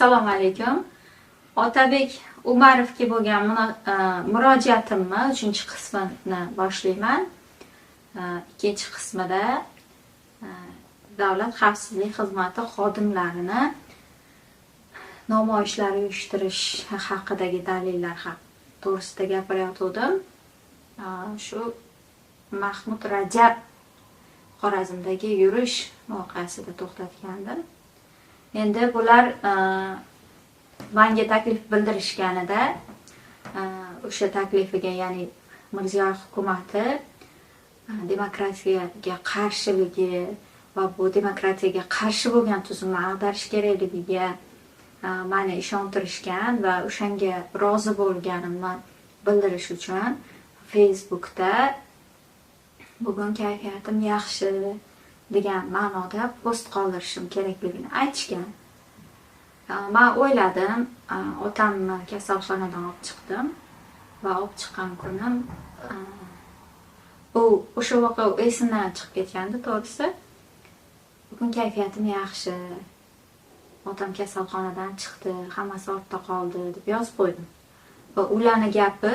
assalomu alaykum. Otabek umarovga bo'lgan e, murojaatimni uchinchi qismini boshlayman. E, ikkinchi qismida e, davlat xavfsizlik xizmati xodimlarini namoyishlar uyushtirish haqidagi dalillar to'g'risida gapirayotgandim. Shu mahmud rajab xorazmdagi yurish voqeasida to'xtatgandim. Endi bular e, manga taklif bildirishganida e, o'sha taklifiga ya'ni mirziyoyev hukumati e, demokratiyaga qarshiligi va bu demokratiyaga qarshi bo'lgan tuzumni ag'darish kerakligiga mani ishontirishgan va o'shanga rozi bo'lganimni bildirish uchun facebookda bugun kayfiyatim yaxshi. Degan ma'noda post qoldirishim kerakligini aytishgan. Man o'yladim otamni kasalxonadan olib chiqdim va olib chiqqan kunim u o'sha voqea esimdan chiqib ketgandi to'g'risi. Bugun kayfiyatim yaxshi. Otam kasalxonadan chiqdi hammasi ortda qoldi deb yozib qo'ydim. Va ularni gapi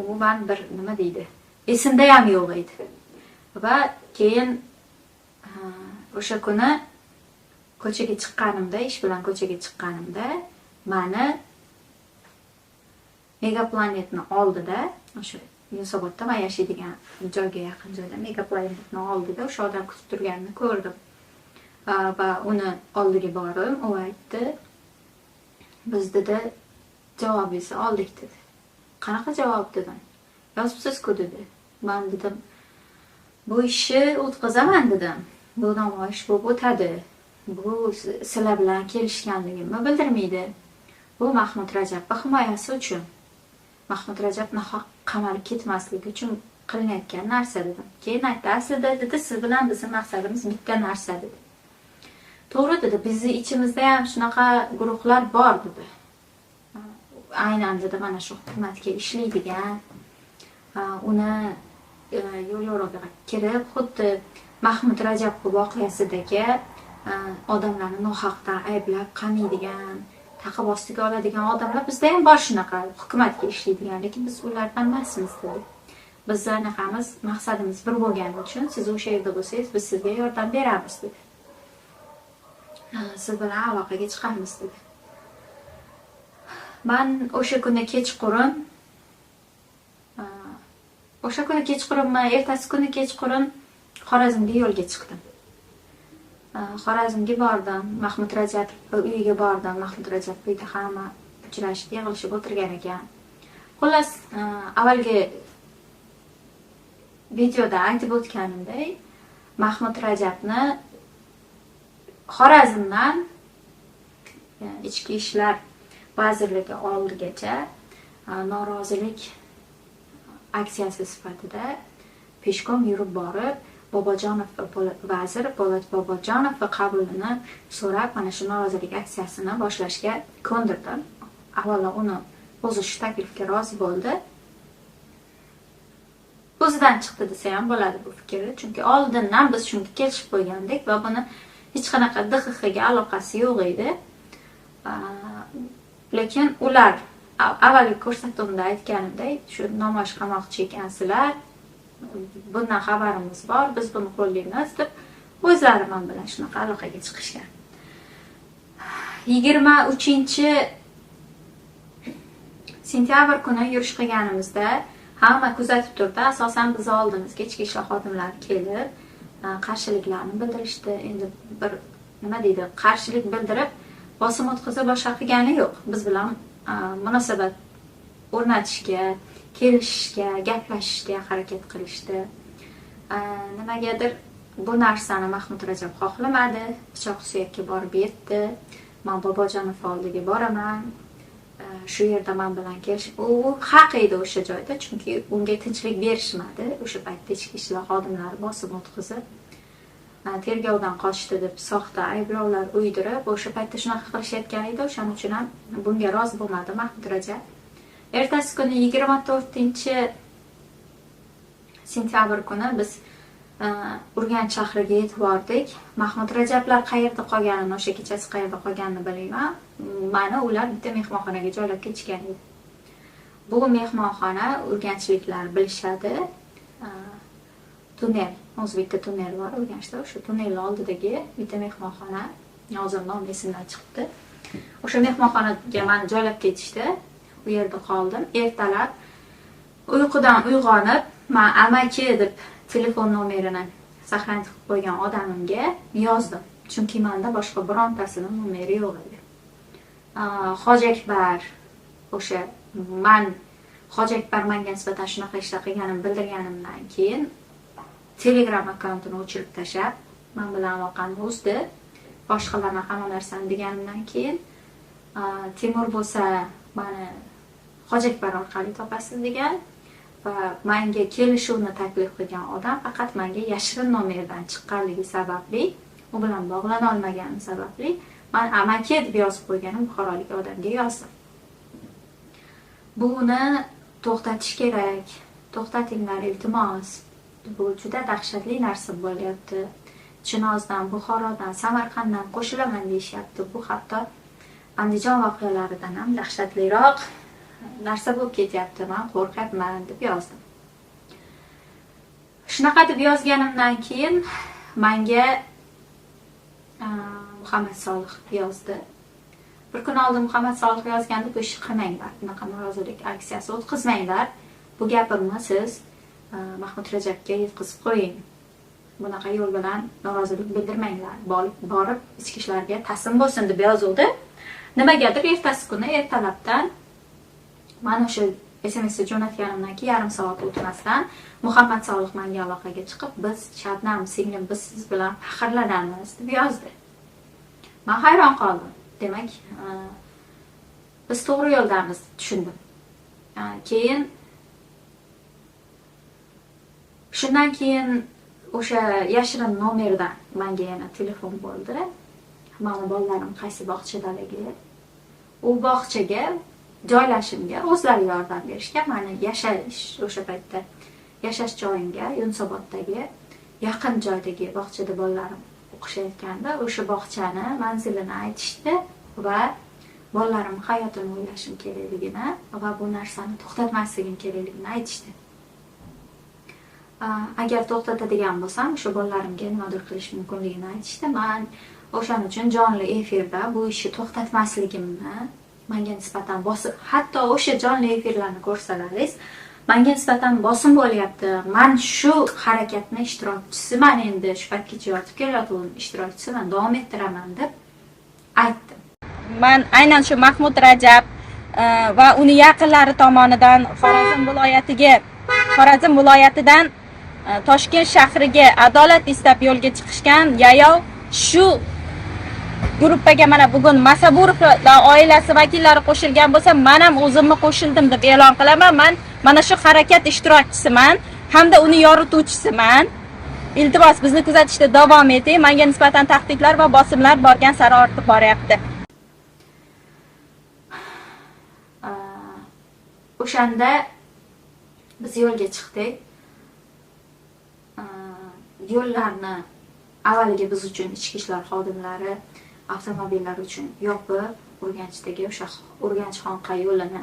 umuman bir nima deydi? Esimda ham yo'q edi. Va keyin o'sha kuni ko'chaga chiqqanimda ish bilan ko'chaga chiqqanimda mani megaplanetni oldida o'sha yunusobodda man yashaydigan joyga yaqin joyda megaplanetni oldida o'sha odam kutib turganini ko'rdim. Va uni oldiga borib u aytdi biz dedi javobingizni oldik dedi. Qanaqa javob? dedim. Yozibsizku dedi. Man dedim bu ishni o'tkazaman dedim. Bu namoyish bo'lib o'tadi bu sizlar bilan kelishganligimni bildirmaydi. Bu mahmud rajabni himoyasi uchun. Mahmud rajab nohaq qamalib ketmasligi uchun qilinayotgan narsa dedim keyin aytdi aslida dedi siz bilan bizni maqsadimiz bitta narsa dedi. To'g'ri dedi bizni ichimizda ham shunaqa guruhlar bor dedi. Aynan dedi mana shu hukumatga ishlaydigan uni e, yo'l yo'riga kirib xuddi mahmud rajab voqeasidagi e, odamlarni nohaqdan ayblab qamaydigan taqib ostiga oladigan odamlar bizda ham bor shunaqa hukumatga ishlaydigan lekin biz ulardan emasmiz dedi. Biz anaqamiz maqsadimiz bir bo'lgani uchun siz o'sha yerda bo'lsangiz biz sizga yordam beramiz dedi. E, siz bilan aloqaga chiqamiz dedi. Man o'sha kuni kechqurun e, o'sha kuni kechqurunmi ertasi kuni kechqurun xorazmga yo'lga chiqdim. Xorazmga bordim mahmud rajab uyiga bordim. Mahmud rajab uyda hamma uchrashib yig'ilishib o'tirgan ekan. Xullas avvalgi videoda aytib o'tganimdek mahmud rajabni xorazmdan ichki ishlar vazirligi oldigacha norozilik aksiyasi sifatida peshkom yurib borib bobojonov va Po'lat- vazir po'lat bobojonov va qabulini so'rab mana shu norozilik aksiyasini boshlashga ko'ndirdi. avvalo uni o'zi shu taklifga rozi bo'ldi. O'zidan chiqdi desa ham bo'ladi bu fikri chunki oldindan biz shunga kelishib qo'ygandik va buni hech qanaqa dxxga aloqasi yo'q edi. Lekin ular avvalgi ko'rsatuvimda aytganimdek shu namoyish qilmoqchi ekansizlar bundan xabarimiz bor. Biz buni qo'llaymiz deb o'zlari man bilan shunaqa aloqaga chiqishgan. Yigirma uchinchi sentyabr kuni yurish qilganimizda hamma kuzatib turdi. Asosan bizni oldimizga ichki ishlar xodimlari kelib a, qarshiliklarni bildirishdi. Endi bir nima deydi qarshilik bildirib bosim o'tkazib boshqa qilgani yo'q. Biz bilan e, munosabat o'rnatishga kelishishga gaplashishga harakat qilishdi. Nimagadir bu narsani mahmud rajab xohlamadi. Pichoq suyakka borib yetdi. Man bobojonov oldiga boraman. Shu yerda man bilan kelish u haq edi o'sha joyda chunki unga tinchlik berishmadi. O'sha paytda ichki ishlar xodimlari bosib o'tkazib tergovdan qochdi deb soxta ayblovlar uydirib o'sha paytda shunaqa qilishayotgan edi o'shaning uchun ham bunga rozi bo'lmadi mahmud rajab. Ertasi kuni yigirma to'rtinchi sentyabr kuni biz e, urganch shahriga yetib bordik. Mahmud rajablar qayerda qolganini o'sha kechasi qayerda qolganini bilmayman mani ular bitta mehmonxonaga joylab ketishgan edi bu mehmonxona urganchliklar bilishadi. E, tunnel o'zi bitta tunnel bor urganchda. O'sha tunnelni oldidagi bitta mehmonxona hozir nomi esimdan chiqibdi. O'sha mehmonxonaga mani joylab ketishdi. U yerda qoldim. Ertalab uyqudan uyg'onib man amaki deb telefon nomerini saqlanib qo'ygan odamimga yozdim. Chunki manda boshqa birontasini nomeri yo'q edi. Hoji akbar o'sha man hoji akbar manga nisbatan shunaqa ishlar qilganimni bildirganimdan keyin telegram akkauntini o'chirib tashlab man bilan aloqani uzdi boshqalarni hamma narsani deganimdan keyin temur bo'lsa mani hoji orqali topasiz degan va manga kelishuvni taklif qilgan odam faqat manga yashirin nomerdan chiqqanligi sababli u bilan bog'lana olmaganim sababli man amaki deb yozib qo'yganim buxorolik odamga yozdim. Buni to'xtatish kerak to'xtatinglar iltimos. Bu juda dahshatli narsa bo'lyapti. Chinozdan buxorodan samarqanddan qo'shilaman deyishyapti. Bu hatto andijon voqealaridan ham dahshatliroq. Narsa bo'lib ketyapti man qo'rqyapman deb yozdim. Shunaqa deb yozganimdan keyin manga muhammad solih yozdi. Bir kun oldin muhammad solih yozganda bu ishni qilmanglar bunaqa norozilik aksiyasi o'tkazmanglar. Bu gapimni siz mahmud rajabga yetkazib qo'ying. Bunaqa yo'l bilan norozilik bildirmanglar. Borib ichki ishlarga taslim bo'lsin deb yozuvdi nimagadir ertasi kuni ertalabdan mana shu smsni jo'natganimdan keyin yarim soat o'tmasdan muhammad solih manga aloqaga chiqib biz shabnam singlim biz siz bilan faxrlanamiz deb yozdi. Man hayron qoldim. Demak e, biz to'g'ri yo'ldamiz tushundim. E, keyin shundan keyin o'sha yashirin nomerdan manga yana telefon bo'ldi. Mani bolalarim qaysi bog'chadaligi. U bog'chaga joylashimga o'zlari yordam berishgan mani yashash o'sha paytda yashash joyimga yunusoboddagi yaqin joydagi bog'chada bolalarim o'qishayotganda o'sha bog'chani manzilini aytishdi va bolalarim hayotini o'ylashim kerakligini va bu narsani to'xtatmasligim kerakligini aytishdi. Agar to'xtatadigan bo'lsam o'sha bolalarimga nimadir qilish mumkinligini aytishdi. Man o'shaning uchun jonli efirda bu ishni to'xtatmasligimni manga nisbatan bosim hatto o'sha jonli efirlarni ko'rsalaringiz manga nisbatan bosim bo'lyapti. Man shu harakatni ishtirokchisiman endi shu paytgacha yotib kelayotgan ishtirokchisiman davom ettiraman deb aytdim. Man aynan shu mahmud rajab e, va uni yaqinlari tomonidan xorazm viloyatiga xorazm viloyatidan e, toshkent shahriga adolat istab yo'lga chiqishgan yayov shu gruppaga mana bugun masaburov oilasi vakillari qo'shilgan bo'lsa man ham o'zimni qo'shildim deb e'lon qilaman. Man mana shu harakat ishtirokchisiman hamda uni yorituvchisiman. Iltimos bizni kuzatishda davom eting. Manga nisbatan tahdidlar va bosimlar borgan sari ortib boryapti o'shanda biz yo'lga chiqdik. Yo'llarni avvaliga biz uchun ichki ishlar xodimlari avtomobillar uchun yopib urganchdagi o'sha urganch xonqa yo'lini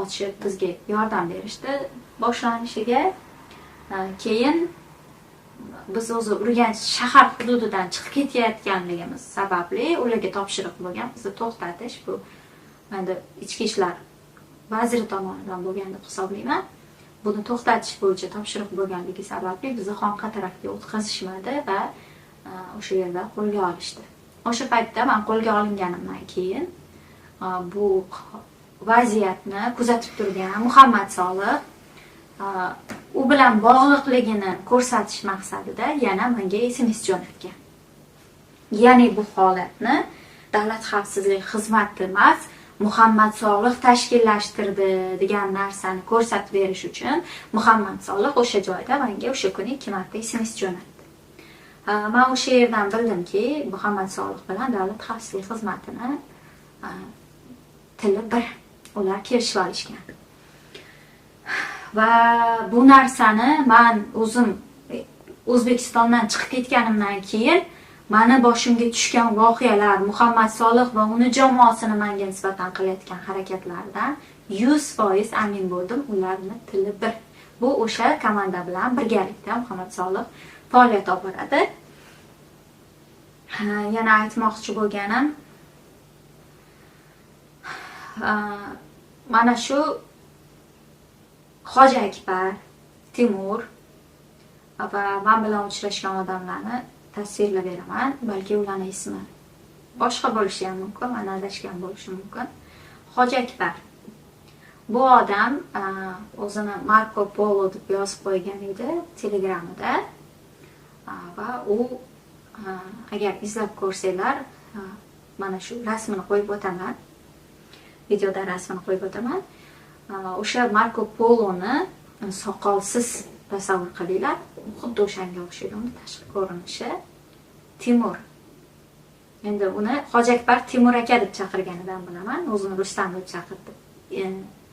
ochib bizga yordam berishdi. Boshlanishiga e, keyin biz o'zi urganch shahar hududidan chiqib ketayotganligimiz sababli ularga topshiriq bo'lgan bizni to'xtatish bu endi ichki ishlar vaziri tomonidan bo'lgan deb hisoblayman. Buni to'xtatish bo'yicha topshiriq bo'lganligi sababli bizni xonqa tarafga o'tkazishmadi va e, o'sha yerda qo'lga olishdi. O'sha paytda man qo'lga olinganimdan keyin bu vaziyatni kuzatib turgan muhammad solih u bilan bog'liqligini ko'rsatish maqsadida yana menga sms jo'natgan ya'ni bu holatni davlat xavfsizlik xizmati emas muhammad solih tashkillashtirdi degan narsani ko'rsatib berish uchun muhammad solih o'sha joyda menga o'sha kuni ikki marta sms jo'natdi man o'sha yerdan bildimki muhammad solih bilan davlat xavfsizlik xizmatini tili bir ular kelishib olishgan va bu narsani man o'zim o'zbekistondan chiqib ketganimdan keyin mani boshimga tushgan voqealar muhammad solih va uni jamoasini manga nisbatan qilayotgan harakatlaridan yuz foiz amin bo'ldim ularni tili bir bu o'sha komanda bilan birgalikda muhammad solih faoliyat olib boradi Ha, yana aytmoqchi bo'lganim mana shu hoji akbar timur va man bilan uchrashgan odamlarni tasvirlab beraman balki ularni ismi boshqa bo'lishi ham mumkin man adashgan bo'lishim mumkin. Hoji akbar. Bu odam o'zini marko polo deb yozib qo'ygan edi telegramida va u agar izlab ko'rsanglar mana shu rasmini qo'yib o'taman videoda rasmini qo'yib o'taman o'sha marko poloni soqolsiz tasavvur qilinglar xuddi o'shanga o'xshaydi uni tashqi ko'rinishi timur. Endi uni hoji akbar timur aka deb chaqirganidan bilaman o'zini rustam deb chaqirdi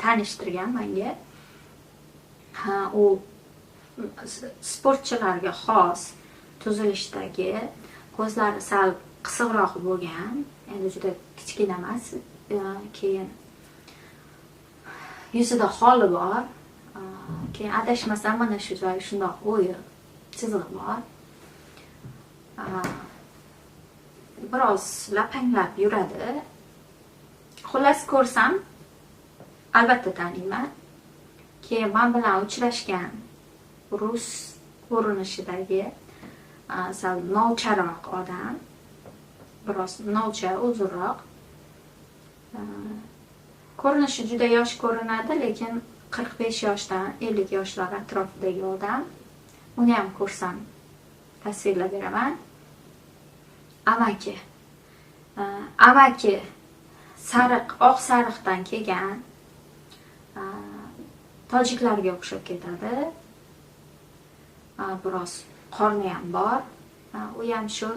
tanishtirgan menga ha u sportchilarga xos tuzilishdagi ko'zlari sal qisiqroq bo'lgan endi juda kichkina emas e, keyin yuzida xoli bor. E, keyin adashmasam mana shu joyi shundoq o'yiq chizig'i bor. E, biroz lapanglab yuradi. Xullas ko'rsam albatta taniyman. Keyin man bilan uchrashgan rus ko'rinishidagi sal novcharoq odam biroz novcha uzunroq ko'rinishi juda yosh ko'rinadi lekin 45 yoshdan 50 yoshlar atrofidagi odam uni ham ko'rsam tasvirlab beraman amaki amaki sariq oq sariqdan kelgan tojiklarga o'xshab ketadi biroz qorni ham bor u ham shu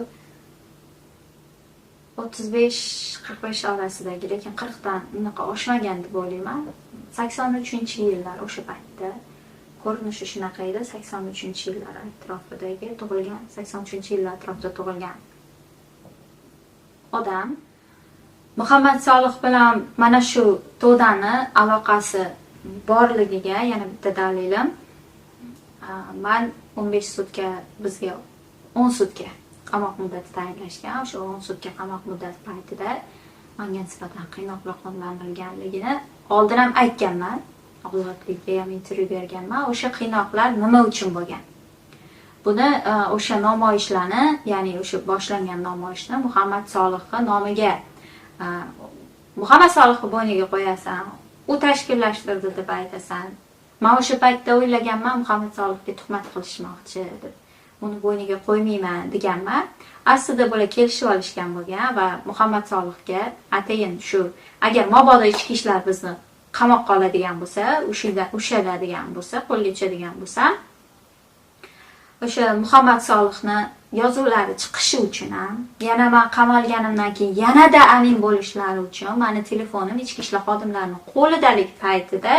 35-45 orasidagi lekin 40 dan unaqa oshmagan deb o'ylayman. 83 yillar o'sha paytda. Ko'rinishi shunaqa edi 83 yillar atrofidagi tug'ilgan 83 yillar atrofida tug'ilgan odam muhammad solih bilan mana shu to'dani aloqasi borligiga yana bitta dalilim. Man 15 sutka bizga 10 sutka qamoq muddati tayinlashgan. O'sha 10 sutka qamoq muddati paytida manga nisbatan qiynoqlar qo'llanilganligini oldin ham aytganman. Ozodlikka ham intervyu berganman o'sha qiynoqlar nima uchun bo'lgan? Buni e, o'sha namoyishlarni ya'ni o'sha boshlangan namoyishni muhammad solihni nomiga e, muhammad solihni bo'yniga qo'yasan u tashkillashtirdi deb aytasan. Man o'sha paytda o'ylaganman muhammad solihga tuhmat qilishmoqchi deb. Uni bo'yniga qo'ymayman deganman. Aslida bular kelishib olishgan bo'lgan va muhammad solihga atayin shu agar mabodo ichki ishlar bizni qamoqqa oladigan bo'lsa ushla- bo'lsa qo'lga tushadigan bo'lsa o'sha muhammad solihni yozuvlari chiqishi uchun ham yana man qamalganimdan keyin yanada amin bo'lishlari uchun mani telefonim ichki ishlar xodimlarini qo'lidalik paytida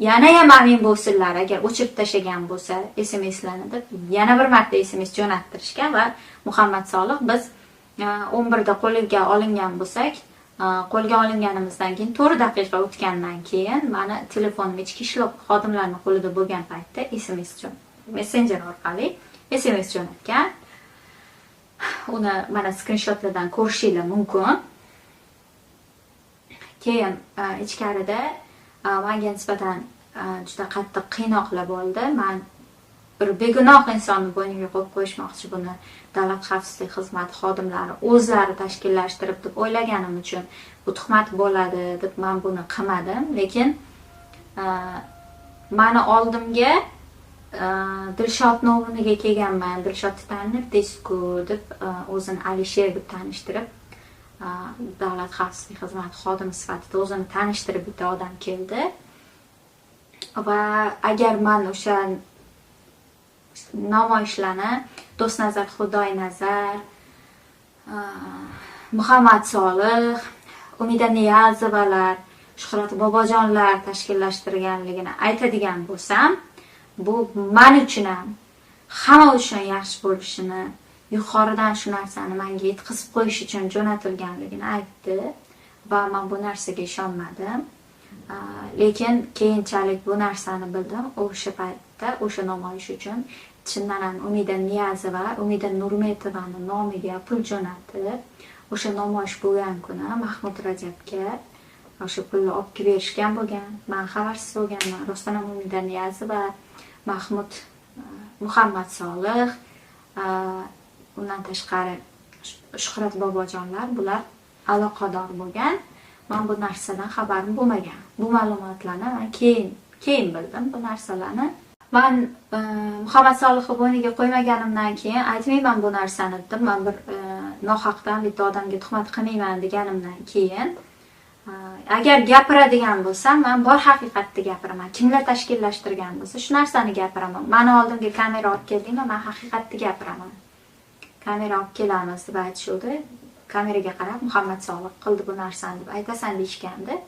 yana ham amin bo'lsinlar agar o'chirib tashlagan bo'lsa smslarni deb yana bir marta sms jo'nattirishgan va muhammad solih biz e, o'n 11 da qo'lga olingan bo'lsak e, qo'lga olinganimizdan keyin to'rt daqiqa o'tgandan keyin mani telefonim ichki ishlar xodimlarini qo'lida bo'lgan paytda sms messenjer orqali sms jo'natgan. Uni mana skrinshotlardan ko'rishinglar mumkin. Keyin e, ichkarida manga nisbatan juda qattiq qiynoqlar bo'ldi man bir begunoh insonni bo'yniga qo'yib qo'yishmoqchi buni. Davlat xavfsizlik xizmati xodimlari o'zlari tashkillashtirib deb o'ylaganim uchun bu tuhmat bo'ladi deb man buni qilmadim lekin mani oldimga dilshod dilshodni o'rniga kelganman dilshodni tanirdiku deb o'zini alisher deb tanishtirib davlat xavfsizlik xizmati xodimi sifatida o'zini tanishtirib bitta odam keldi va agar man o'sha namoyishlarni do'stnazar xudoynazar muhammad solih umida niyazovalar shuhrat bobojonlar tashkillashtirganligini aytadigan bo'lsam bu man uchun ham hamma uchun yaxshi bo'lishini yuqoridan shu narsani menga yetkazib qo'yish uchun jo'natilganligini aytdi va man bu narsaga ishonmadim. Lekin keyinchalik bu narsani bildim. O'sha paytda o'sha namoyish uchun chindan ham umida niyazova umida nurmetovani nomiga pul jo'natib o'sha namoyish bo'lgan kuni mahmud rajabga o'sha pulni olib kelib berishgan bo'lgan man xabarsiz bo'lganman. Rostdan ham umida niyazova mahmud muhammad solih undan tashqari shuhrat bobojonlar bular aloqador bo'lgan. Man bu narsadan xabarim bo'lmagan. Bu ma'lumotlarni man keyin keyin bildim bu narsalarni. Man e, muhammad solihov bo'yniga qo'ymaganimdan keyin aytmayman bu narsani dedim man bir e, nohaqdan bitta odamga tuhmat qilmayman deganimdan keyin e, agar gapiradigan bo'lsam man bor haqiqatni gapiraman. Kimlar tashkillashtirgan bo'lsa shu narsani gapiraman. Mani oldimga kamera olib keldinglar man haqiqatni gapiraman. Kamera olib kelamiz deb aytishuvdi. Kameraga qarab muhammad solih qildi bu narsani deb aytasan deyishgandi.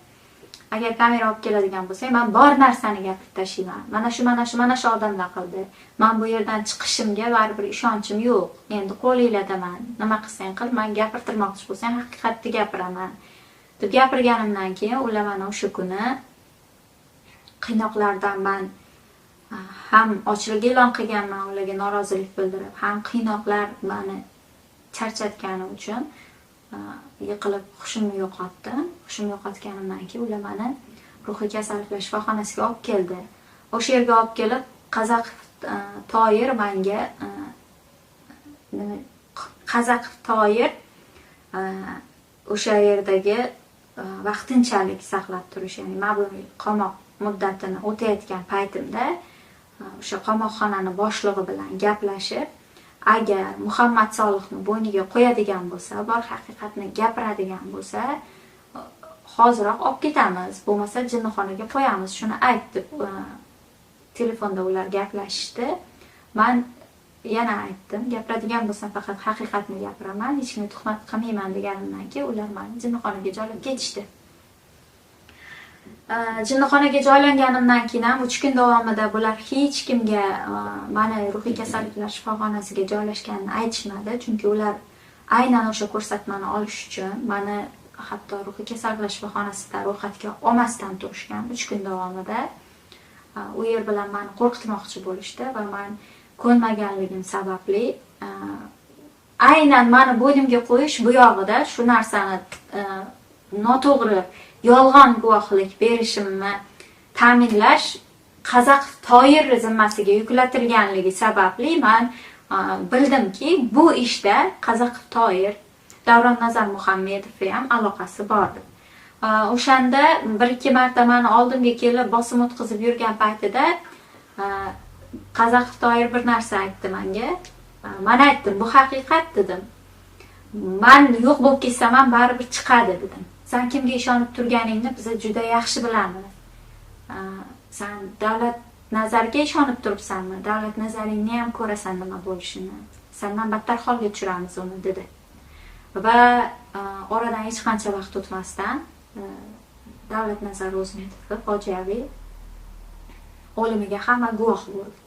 Agar kamera olib keladigan bo'lsang man bor narsani gapirib tashlayman mana shu mana shu mana shu odamlar qildi. Man bu yerdan chiqishimga baribir ishonchim yo'q. Endi qo'linglardaman nima qilsang qil man gapirtirmoqchi bo'lsang haqiqatni gapiraman deb gapirganimdan keyin ular mana o'sha kuni qiynoqlardan man ham ochlik e'lon qilganman ularga norozilik bildirib ham qiynoqlar mani charchatgani uchun e, yiqilib hushimni yo'qotdim hushimni yo'qotganimdan keyin ular mani ruhiy kasalliklar shifoxonasiga olib keldi. O'sha yerga olib kelib qazaq e, toir manga e, qazaq toir o'sha yerdagi vaqtinchalik saqlab turish ya'ni ma'muriy qamoq muddatini o'tayotgan paytimda o'sha qamoqxonani boshlig'i bilan gaplashib agar muhammad solihni bo'yniga qo'yadigan bo'lsa bor haqiqatni gapiradigan bo'lsa hoziroq olib ketamiz. Bo'lmasa jinnixonaga qo'yamiz. Shuni ayt deb telefonda ular gaplashishdi. Man yana aytdim gapiradigan bo'lsam faqat haqiqatni gapiraman hech kimga tuhmat qilmayman deganimdan keyin ular mani jinnixonaga joylab ketishdi. Э, jinnixonaga joylanganimdan keyin ham uch kun davomida bular hech kimga e, mani ruhiy kasalliklar shifoxonasiga joylashganini aytishmadi. Chunki ular aynan o'sha ko'rsatmani olish uchun mani hatto ruhiy kasalliklar shifoxonasida ro'yxatga olmasdan turishgan uch kun davomida e, u yer bilan mani qo'rqitmoqchi bo'lishdi va man ko'nmaganligim sababli e, aynan mani bo'ynimga qo'yish bu yog'ida shu narsani noto'g'ri yolg'on guvohlik berishimni ta'minlash qazaq toyir zimmasiga yuklatilganligi sababli man bildimki bu ishda qazaq toyir davron nazar Muhammedov ham aloqasi bor deb o'shanda bir ikki marta mani oldimga kelib bosim o'tkazib yurgan paytida a, qazaq toyir bir narsa aytdi manga. Men man aytdim bu haqiqat dedim. Man yo'q bo'lib ketsam ham baribir chiqadi dedim. San kimga ishonib turganingni biz juda yaxshi bilamiz san davlat nazariga ishonib turibsanmi? Davlat nazaringni ham ko'rasan nima bo'lishini. Sandan battar holga tushiramiz uni dedi. Va oradan hech qancha vaqt o'tmasdan davlat nazari o'zmetovni fojiaviy o'limiga hamma guvoh bo'ldi.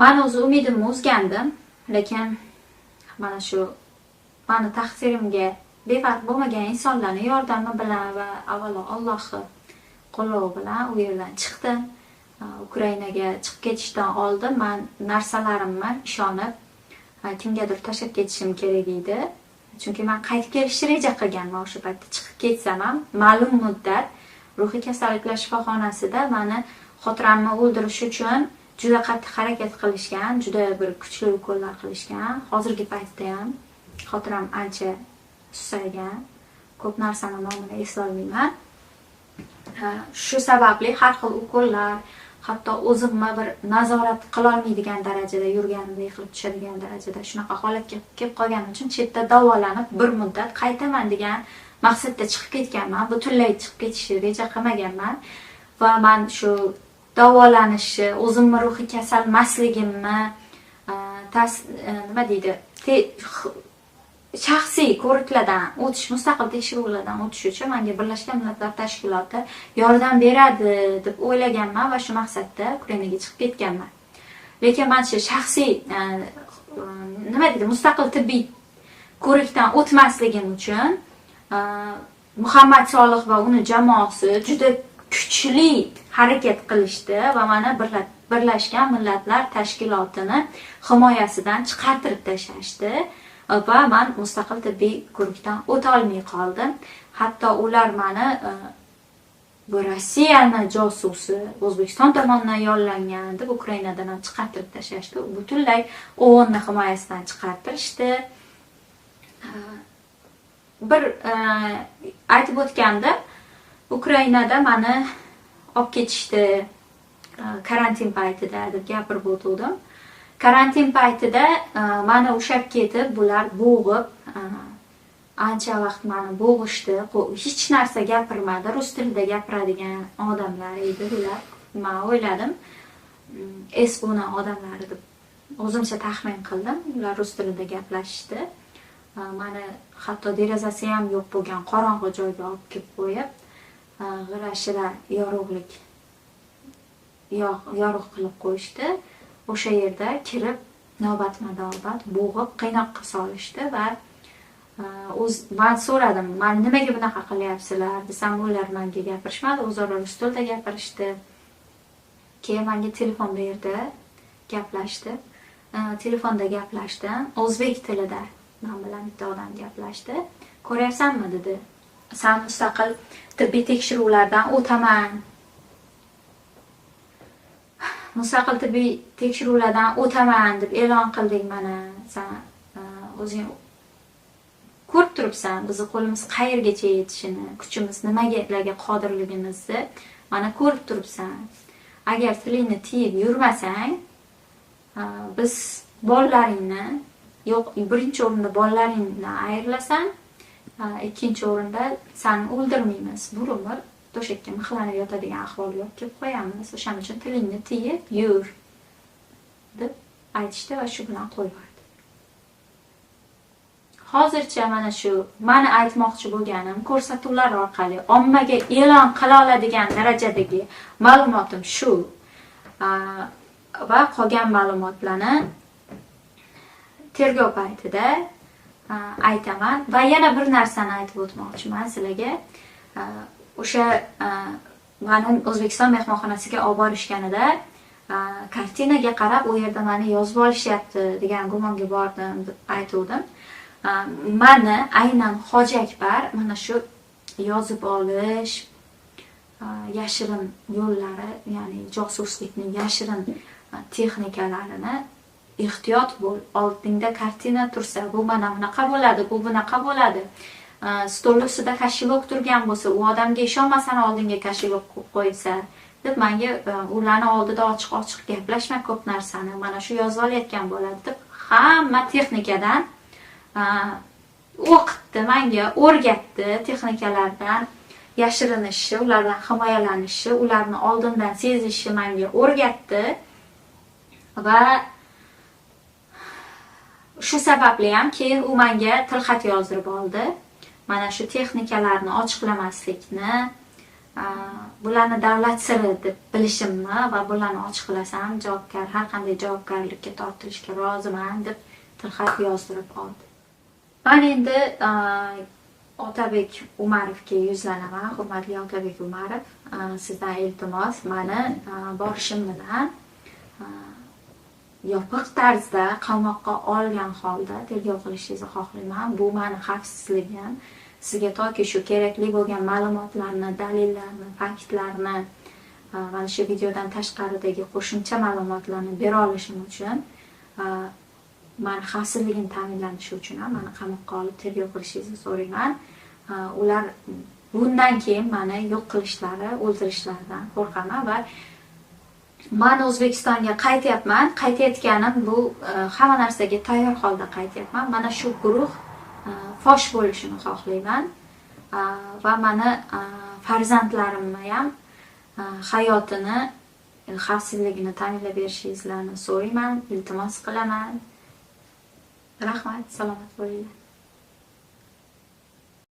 Mani o'zi umidimni uzgandim lekin mana shu mani taqdirimga befarq bo'lmagan insonlarni yordami bilan va avvalo allohni qo'llovi bilan u yerdan chiqdim ukrainaga chiqib ketishdan oldin man narsalarimni ishonib kimgadir tashlab ketishim kerak edi. Chunki man qaytib kelishni reja qilganman o'sha paytda chiqib ketsam ham. Ma'lum muddat ruhiy kasalliklar shifoxonasida mani xotiramni o'ldirish uchun juda qattiq harakat qilishgan juda bir kuchli ukollar qilishgan. Hozirgi paytda ham xotiram ancha susaygan ko'p narsani nomini eslolmayman Ha, shu sababli har xil ukollar hatto o'zimni bir nazorat qilolmaydigan darajada yurganimda yiqilib tushadigan darajada shunaqa holatga kelib qolganim uchun chetda davolanib bir muddat qaytaman degan maqsadda chiqib ketganman. Butunlay chiqib ketishni reja qilmaganman. Va man shu davolanishni o'zimni ruhiy kasal emasligimni tas- e, nima deydi shaxsiy ko'riklardan o'tish mustaqil tekshiruvlardan o'tish uchun menga birlashgan millatlar tashkiloti yordam beradi deb o'ylaganman va shu maqsadda ukrainaga chiqib ketganman. Lekin mana shu shaxsiy e, nima deydi mustaqil tibbiy ko'rikdan o'tmasligim uchun e, muhammad solih va uni jamoasi juda kuchli harakat qilishdi va mana birlashgan millatlar tashkilotini himoyasidan chiqartirib tashlashdi. Va man mustaqil tibbiy ko'rikdan o'tolmay qoldim hatto ular mani e, bu rossiyani josusi o'zbekiston tomonidan yollangan deb ukrainadan ham chiqartirib tashlashdi. Butunlay o'ni himoyasidan chiqartirishdi. E, bir e, aytib o'tganda ukrainada mani olib ketishdi karantin paytida deb gapirib o'tgandim karantin paytida e, mani ushlab ketib bular bo'g'ib e, ancha vaqt mani bo'g'ishdi. Hech narsa gapirmadi. Rus tilida gapiradigan odamlar edi ular man o'yladim. Mm, esbuni odamlari deb o'zimcha taxmin qildim. Ular rus tilida gaplashishdi. E, mani hatto derazasi ham yo'q bo'lgan qorong'i joyga olib kelib qo'yib g'ira shira yorug'lik yorug' qilib qo'yishdi. O'sha yerda kirib navbatma navbat bo'g'ib qiynoqqa solishdi va e, o'z man so'radim mani nimaga bunaqa qilyapsizlar? desam ular manga gapirishmadi o'zaro stolda gapirishdi. Keyin manga telefon berdi gaplashdi. E, telefonda gaplashdim o'zbek tilida man bilan bitta odam gaplashdi. Ko'ryapsanmi? dedi. San mustaqil tibbiy tekshiruvlardan o'taman. Mustaqil tibbiy tekshiruvlardan o'taman deb e'lon qilding mana. San e, o'zing ko'rib turibsan bizni qo'limiz qayergacha yetishini kuchimiz nimalarga qodirligimizni mana ko'rib turibsan. Agar tilingni tiyib yurmasang e, biz bolalaringni yo'q birinchi o'rinda bolalaringdan ayrilasan e, ikkinchi o'rinda sani o'ldirmaymiz. Bir umr to'shakka mixlanib yotadigan ahvolga olib kelib qo'yamiz o'shaning uchun tilingni tiyib yur deb aytishdi va shu bilan qo'yib hozircha mana shu mani aytmoqchi bo'lganim ko'rsatuvlar orqali ommaga e'lon qila oladigan darajadagi ma'lumotim shu. Va qolgan ma'lumotlarni tergov paytida aytaman. Va yana bir narsani aytib o'tmoqchiman sizlarga. O'sha e, mani o'zbekiston mehmonxonasiga olib borishganida e, kartinaga qarab u yerda mani yozib olishyapti degan gumonga bordim deb aytuvdim. E, mani aynan hoji akbar mana shu yozib olish yashirin yo'llari ya'ni josuslikning yashirin texnikalarini ehtiyot bo'l oldingda kartina tursa bu mana bunaqa bo'ladi bu bunaqa bo'ladi. Э, stol ustida kashilok turgan bo'lsa u odamga ishonmasan oldinga kashilok qo'yib qo'ysa deb manga e, ularni oldida ochiq ochiq gaplashma ko'p narsani mana shu yozib olayotgan bo'ladi deb hamma texnikadan e, o'qitdi manga o'rgatdi texnikalardan yashirinishni ulardan himoyalanishni ularni oldindan sezishni manga o'rgatdi va shu sababli ham keyin u menga tilxat yozdirib oldi. Mana shu texnikalarni ochiqlamaslikni bularni davlat siri deb bilishimni va bularni ochiqlasam javobgar har qanday javobgarlikka tortilishga roziman deb tilxat yozdirib oldi. Man endi otabek umarovga yuzlanaman. Hurmatli otabek umarov sizdan iltimos mani borishim bilan yopiq tarzda qamoqqa olgan holda tergov qilishingizni xohlayman. Bu mani xavfsizligim sizga toki shu kerakli bo'lgan ma'lumotlarni dalillarni faktlarni e, mana shu videodan tashqaridagi qo'shimcha ma'lumotlarni bera olishim uchun e, mani xavfsizligim ta'minlanishi uchun ham mani qamoqqa olib tergov qilishingizni so'rayman. E, ular bundan keyin mani yo'q qilishlari o'ldirishlaridan qo'rqaman va man o'zbekistonga qaytyapman? Qaytayotganim bu e, hamma narsaga tayyor holda qaytyapman. Mana shu guruh e, fosh bo'lishini xohlayman. E, va mani farzandlarimni ham hayotini xavfsizligini ta'minlab berishingizni so'rayman iltimos qilaman. Rahmat salomat bo'linglar.